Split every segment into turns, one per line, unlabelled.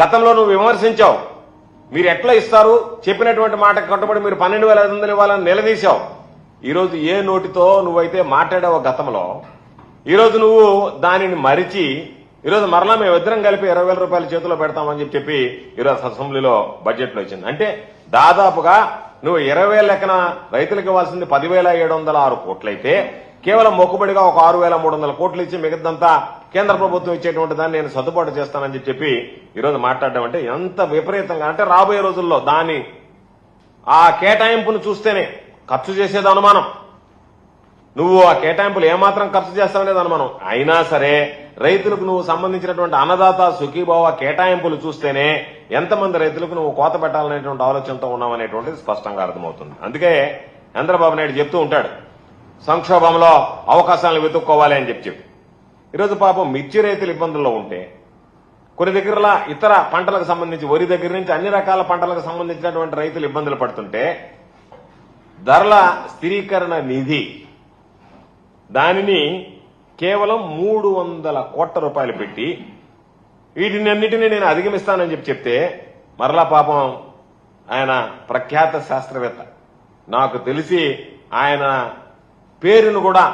గతంలో నువ్వు విమర్శించావు. మీరు ఎట్లా ఇస్తారు? చెప్పినటువంటి మాట కట్టుబడి మీరు పన్నెండు వేల ఐదు వందలు ఇవ్వాలని నిలదీశావు. ఈరోజు ఏ నోటితో నువ్వైతే మాట్లాడావో గతంలో ఈరోజు నువ్వు దానిని మరిచి ఈరోజు మరలా మేము ఇద్దరం కలిపి ఇరవై వేల రూపాయల చేతిలో పెడతామని చెప్పి చెప్పి ఈరోజు అసెంబ్లీలో బడ్జెట్లో వచ్చింది అంటే దాదాపుగా నువ్వు ఇరవై వేల లెక్కన రైతులకు ఇవ్వాల్సింది పదివేల ఏడు వందల ఆరు కోట్లయితే కేవలం మొక్కుబడిగా ఒక ఆరు వేల మూడు వందల కోట్లు ఇచ్చి మిగతాంతా కేంద్ర ప్రభుత్వం ఇచ్చేటువంటి దాన్ని నేను సర్దుబాటు చేస్తానని చెప్పి ఈరోజు మాట్లాడడం అంటే ఎంత విపరీతంగా అంటే రాబోయే రోజుల్లో దాని ఆ కేటాయింపును చూస్తేనే ఖర్చు చేసేది అనుమానం. నువ్వు ఆ కేటాయింపులు ఏమాత్రం ఖర్చు చేస్తావనేది అనుమానం. అయినా సరే రైతులకు నువ్వు సంబంధించినటువంటి అన్నదాత సుఖీభావ కేటాయింపులు చూస్తేనే ఎంతమంది రైతులకు నువ్వు కోత పెట్టాలనేటువంటి ఆలోచనతో ఉన్నావనేటువంటిది స్పష్టంగా అర్థమవుతుంది. అందుకే చంద్రబాబు నాయుడు చెప్తూ ఉంటాడు. సంక్షోభంలో అవకాశాలను వెతుక్కోవాలి అని చెప్పి చెప్పి. ఈరోజు పాపం మిర్చి రైతులు ఇబ్బందుల్లో ఉంటే కొన్ని దగ్గరల ఇతర పంటలకు సంబంధించి వరి దగ్గర నుంచి అన్ని రకాల పంటలకు సంబంధించినటువంటి రైతులు ఇబ్బందులు పడుతుంటే ధరల స్థిరీకరణ నిధి దానిని కేవలం మూడు వందల కోట్ల రూపాయలు పెట్టి వీటినన్నిటినీ నేను అధిగమిస్తానని చెప్పి చెప్తే మరలా పాపం ఆయన ప్రఖ్యాత శాస్త్రవేత్త. నాకు తెలిసి ఆయన పేరును కూడా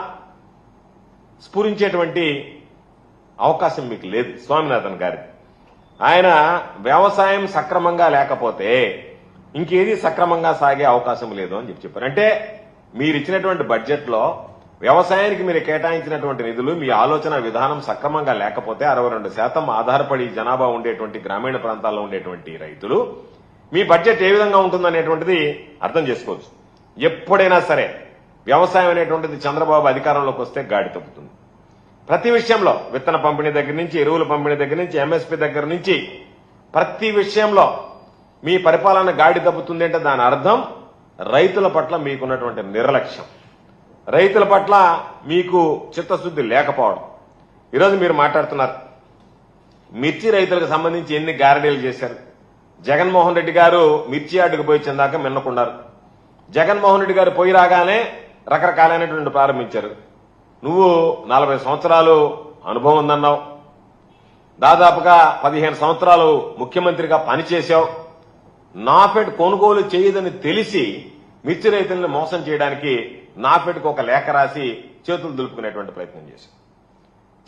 స్ఫురించేటువంటి అవకాశం మీకు లేదు స్వామినాథన్ గారి ఆయన వ్యవసాయం సక్రమంగా లేకపోతే ఇంకేది సక్రమంగా సాగే అవకాశం లేదు అని చెప్పి చెప్పారు. అంటే మీరు ఇచ్చినటువంటి బడ్జెట్లో వ్యవసాయానికి మీరు కేటాయించినటువంటి నిధులు మీ ఆలోచన విధానం సక్రమంగా లేకపోతే అరవై రెండు శాతం ఆధారపడి జనాభా ఉండేటువంటి గ్రామీణ ప్రాంతాల్లో ఉండేటువంటి రైతులు మీ బడ్జెట్ ఏ విధంగా ఉంటుందనేటువంటిది అర్థం చేసుకోవచ్చు. ఎప్పుడైనా సరే వ్యవసాయం అనేటువంటిది చంద్రబాబు అధికారంలోకి వస్తే గాడి తప్పుతుంది ప్రతి విషయంలో విత్తన పంపిణీ దగ్గర నుంచి ఎరువుల పంపిణీ దగ్గర నుంచి ఎంఎస్పీ దగ్గర నుంచి ప్రతి విషయంలో మీ పరిపాలన గాడి తప్పుతుంది అంటే దాని అర్థం రైతుల పట్ల మీకున్నటువంటి నిర్లక్ష్యం. రైతుల పట్ల మీకు చిత్తశుద్ధి లేకపోవడం. ఈరోజు మీరు మాట్లాడుతున్నారు మిర్చి రైతులకు సంబంధించి ఎన్ని గ్యారంటీలు చేశారు? జగన్మోహన్ రెడ్డి గారు మిర్చి యార్డుకు పోయి చెందాక మిన్నకున్నారు జగన్మోహన్ రెడ్డి గారు పోయి రాగానే రకరకాలైనటువంటి ప్రారంభించారు. నువ్వు నలభై సంవత్సరాలు అనుభవం ఉందన్నావు. దాదాపుగా పదిహేను సంవత్సరాలు ముఖ్యమంత్రిగా పనిచేశావు. నాఫెడ్ కొనుగోలు చేయదని తెలిసి మిర్చి రైతులను మోసం చేయడానికి నాఫెడ్కు ఒక లేఖ రాసి చేతులు దులుపుకునేటువంటి ప్రయత్నం చేశావు.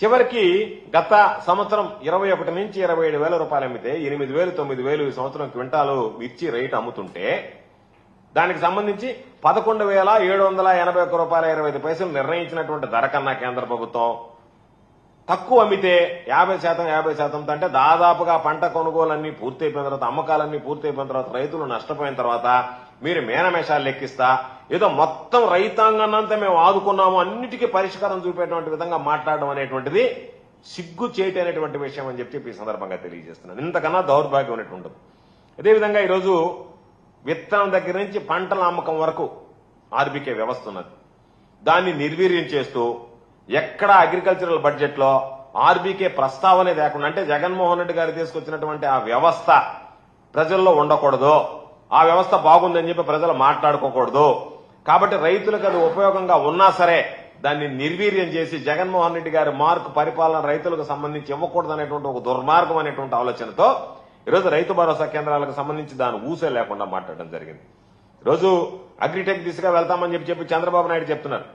చివరికి గత సంవత్సరం ఇరవై ఒకటి నుంచి ఇరవై ఏడు వేల రూపాయలు అమ్మితే ఎనిమిది వేలు తొమ్మిది వేలు ఈ సంవత్సరం క్వింటాలు మిర్చి రేటు అమ్ముతుంటే దానికి సంబంధించి పదకొండు వేల ఏడు వందల ఎనభై ఒక్క రూపాయల ఇరవై ఐదు పైసలు నిర్ణయించినటువంటి ధర కన్నా కేంద్ర ప్రభుత్వం తక్కువ అమ్మితే యాభై శాతం యాభై శాతం అంటే దాదాపుగా పంట కొనుగోలన్నీ పూర్తి అయిపోయిన తర్వాత అమ్మకాలన్నీ పూర్తి అయిపోయిన తర్వాత రైతులు నష్టపోయిన తర్వాత మీరు మేనమేషాలు లెక్కిస్తా ఏదో మొత్తం రైతాంగాన్నంతా మేము ఆదుకున్నాము అన్నిటికీ పరిష్కారం చూపేటువంటి విధంగా మాట్లాడడం అనేటువంటిది సిగ్గు చేటి అనేటువంటి విషయం అని చెప్పి ఈ సందర్భంగా తెలియజేస్తున్నాను. ఇంతకన్నా దౌర్భాగ్యం అనేటువంటిది. అదేవిధంగా ఈరోజు విత్తనం దగ్గర నుంచి పంటల అమ్మకం వరకు ఆర్బీకే వ్యవస్థ ఉన్నది. దాన్ని నిర్వీర్యం చేస్తూ ఎక్కడ అగ్రికల్చరల్ బడ్జెట్లో ఆర్బీకే ప్రస్తావనే లేకుండా అంటే జగన్మోహన్ రెడ్డి గారు తీసుకొచ్చినటువంటి ఆ వ్యవస్థ ప్రజల్లో ఉండకూడదు. ఆ వ్యవస్థ బాగుందని చెప్పి ప్రజలు మాట్లాడుకోకూడదు. కాబట్టి రైతులకు అది ఉపయోగంగా ఉన్నా సరే దాన్ని నిర్వీర్యం చేసి జగన్మోహన్ రెడ్డి గారి మార్కు పరిపాలన రైతులకు సంబంధించి ఇవ్వకూడదు అనేటువంటి ఒక దుర్మార్గం అనేటువంటి ఆలోచనతో ఈరోజు రైతు భరోసా కేంద్రాలకు సంబంధించి దాని ఊసే లేకుండా మాట్లాడడం జరిగింది. ఈరోజు అగ్రిటెక్ దిశగా వెళ్తామని చెప్పి చెప్పి చంద్రబాబు నాయుడు చెప్తున్నారు.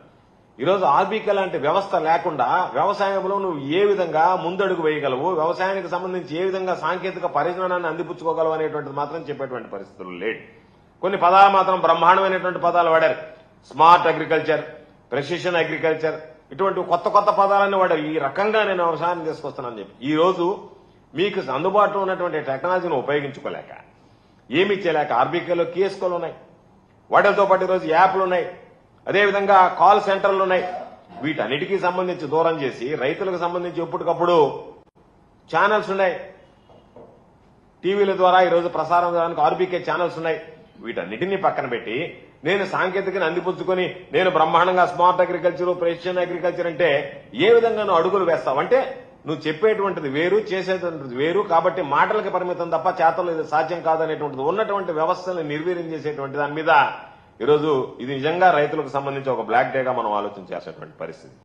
ఈరోజు ఆర్బీకే లాంటి వ్యవస్థ లేకుండా వ్యవసాయంలో నువ్వు ఏ విధంగా ముందడుగు వేయగలవు వ్యవసాయానికి సంబంధించి ఏ విధంగా సాంకేతిక పరిజ్ఞానాన్ని అందిపుచ్చుకోగలవు అనేటువంటిది మాత్రం చెప్పేటువంటి పరిస్థితులు లేడు కొన్ని పదాలు మాత్రం బ్రహ్మాండమైనటువంటి పదాలు వాడారు. స్మార్ట్ అగ్రికల్చర్ ప్రెసిషన్ అగ్రికల్చర్ ఇటువంటి కొత్త కొత్త పదాలన్నీ వాడారు. ఈ రకంగా నేను వ్యవసాయం తీసుకొస్తున్నానని చెప్పి. ఈ రోజు మీకు అందుబాటులో ఉన్నటువంటి టెక్నాలజీని ఉపయోగించుకోలేక ఏమీ చేయలేక ఆర్బీకేలో కేసుకోలు ఉన్నాయి. వాటితో పాటు ఈరోజు యాప్లు ఉన్నాయి. అదేవిధంగా కాల్ సెంటర్లు ఉన్నాయి. వీటన్నిటికీ సంబంధించి దూరం చేసి రైతులకు సంబంధించి ఎప్పటికప్పుడు ఛానల్స్ ఉన్నాయి. టీవీల ద్వారా ఈరోజు ప్రసారం చేయడానికి ఆర్బీకే ఛానల్స్ ఉన్నాయి. వీటన్నిటినీ పక్కన పెట్టి నేను సాంకేతికని అందిపుచ్చుకొని నేను బ్రహ్మాండంగా స్మార్ట్ అగ్రికల్చర్ ప్రెసిషన్ అగ్రికల్చర్ అంటే ఏ విధంగా అడుగులు వేస్తావంటే నువ్వు చెప్పేటువంటిది వేరు చేసేటువంటిది వేరు కాబట్టి మాటలకి పరిమితం తప్ప చేతలు ఇది సాధ్యం కాదనేటువంటిది ఉన్నటువంటి వ్యవస్థలను నిర్వీర్యం చేసేటువంటి దాని మీద ఈరోజు ఇది నిజంగా రైతులకు సంబంధించి ఒక బ్లాక్ డేగా మనం ఆలోచన చేసేటువంటి పరిస్థితి.